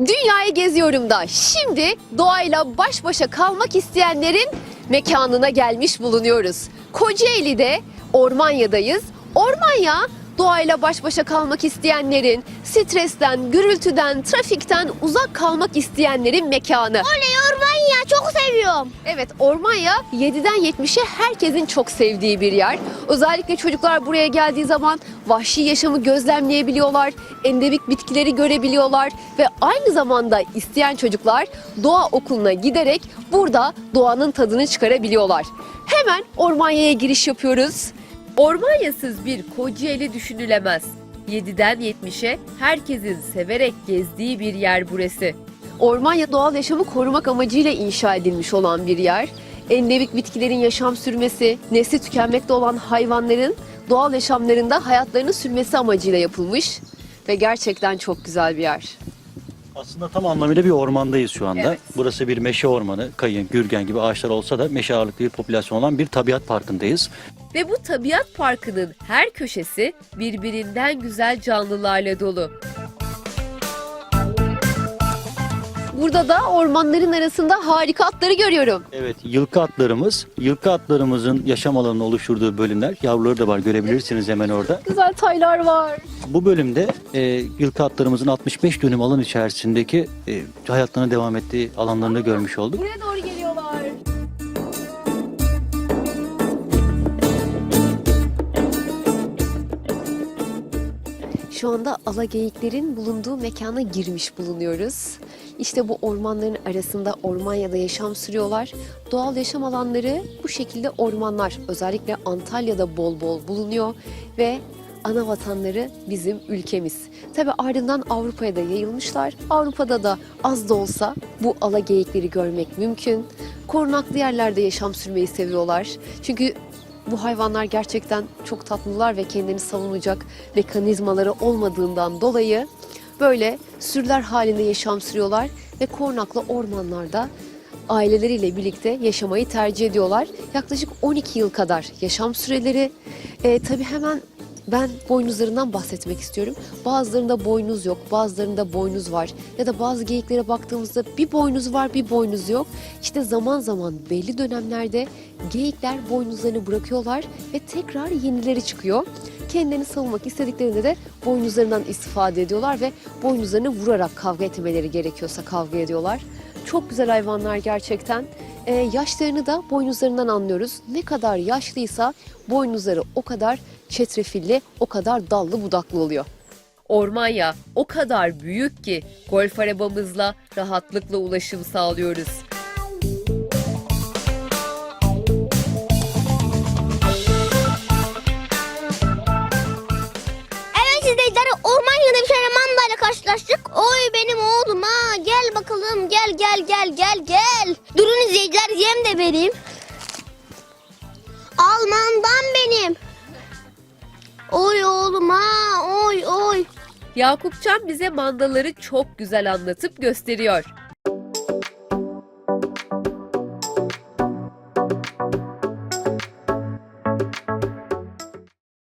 Dünyayı geziyorum da şimdi doğayla baş başa kalmak isteyenlerin mekanına gelmiş bulunuyoruz. Kocaeli'de Ormanya'dayız. Ormanya doğayla baş başa kalmak isteyenlerin, stresten, gürültüden, trafikten uzak kalmak isteyenlerin mekanı. Oley Ormanya çok seviyorum. Evet Ormanya 7'den 70'e herkesin çok sevdiği bir yer. Özellikle çocuklar buraya geldiği zaman vahşi yaşamı gözlemleyebiliyorlar, endemik bitkileri görebiliyorlar ve aynı zamanda isteyen çocuklar doğa okuluna giderek burada doğanın tadını çıkarabiliyorlar. Hemen Ormanya'ya giriş yapıyoruz. Ormanyasız bir Kocaeli düşünülemez. 7'den 70'e herkesin severek gezdiği bir yer burası. Ormanya doğal yaşamı korumak amacıyla inşa edilmiş olan bir yer. Endemik bitkilerin yaşam sürmesi, nesli tükenmekte olan hayvanların doğal yaşamlarında hayatlarını sürmesi amacıyla yapılmış ve gerçekten çok güzel bir yer. Aslında tam anlamıyla bir ormandayız şu anda. Evet. Burası bir meşe ormanı, kayın, gürgen gibi ağaçlar olsa da meşe ağırlıklı bir popülasyon olan bir tabiat parkındayız. Ve bu tabiat parkının her köşesi birbirinden güzel canlılarla dolu. Burada da ormanların arasında harika atları görüyorum. Evet, yılkı atlarımız, yılkı atlarımızın yaşam alanını oluşturduğu bölümler, yavruları da var görebilirsiniz hemen orada. Güzel taylar var. Bu bölümde e, yılkı atlarımızın 65 dönüm alan içerisindeki e, hayatlarına devam ettiği alanlarını görmüş olduk. Buraya doğru Şu anda alageyiklerin bulunduğu mekana girmiş bulunuyoruz. İşte bu ormanların arasında Ormanya'da yaşam sürüyorlar. Doğal yaşam alanları bu şekilde ormanlar. Özellikle Antalya'da bol bol bulunuyor ve ana vatanları bizim ülkemiz. Tabi ardından Avrupa'ya da yayılmışlar. Avrupa'da da az da olsa bu alageyikleri görmek mümkün. Korunaklı yerlerde yaşam sürmeyi seviyorlar. Çünkü bu hayvanlar gerçekten çok tatlılar ve kendini savunacak mekanizmaları olmadığından dolayı böyle sürüler halinde yaşam sürüyorlar ve korunaklı ormanlarda aileleriyle birlikte yaşamayı tercih ediyorlar. Yaklaşık 12 yıl kadar yaşam süreleri. Ee, tabii hemen ben boynuzlarından bahsetmek istiyorum. Bazılarında boynuz yok, bazılarında boynuz var. Ya da bazı geyiklere baktığımızda bir boynuz var, bir boynuz yok. İşte zaman zaman belli dönemlerde geyikler boynuzlarını bırakıyorlar ve tekrar yenileri çıkıyor. Kendilerini savunmak istediklerinde de boynuzlarından istifade ediyorlar ve boynuzlarını vurarak kavga etmeleri gerekiyorsa kavga ediyorlar. Çok güzel hayvanlar gerçekten. Ee, yaşlarını da boynuzlarından anlıyoruz. Ne kadar yaşlıysa boynuzları o kadar çetrefilli, o kadar dallı budaklı oluyor. Ormanya o kadar büyük ki golf arabamızla rahatlıkla ulaşım sağlıyoruz. Evet izleyiciler Ormanya'da bir tane mandayla karşılaştık. Oy benim oğlum ha gel bakalım gel gel gel gel gel. Durun izleyiciler yem de vereyim. Almandan benim. Oy oğlum ha oy oy. Yakupcan bize mandaları çok güzel anlatıp gösteriyor.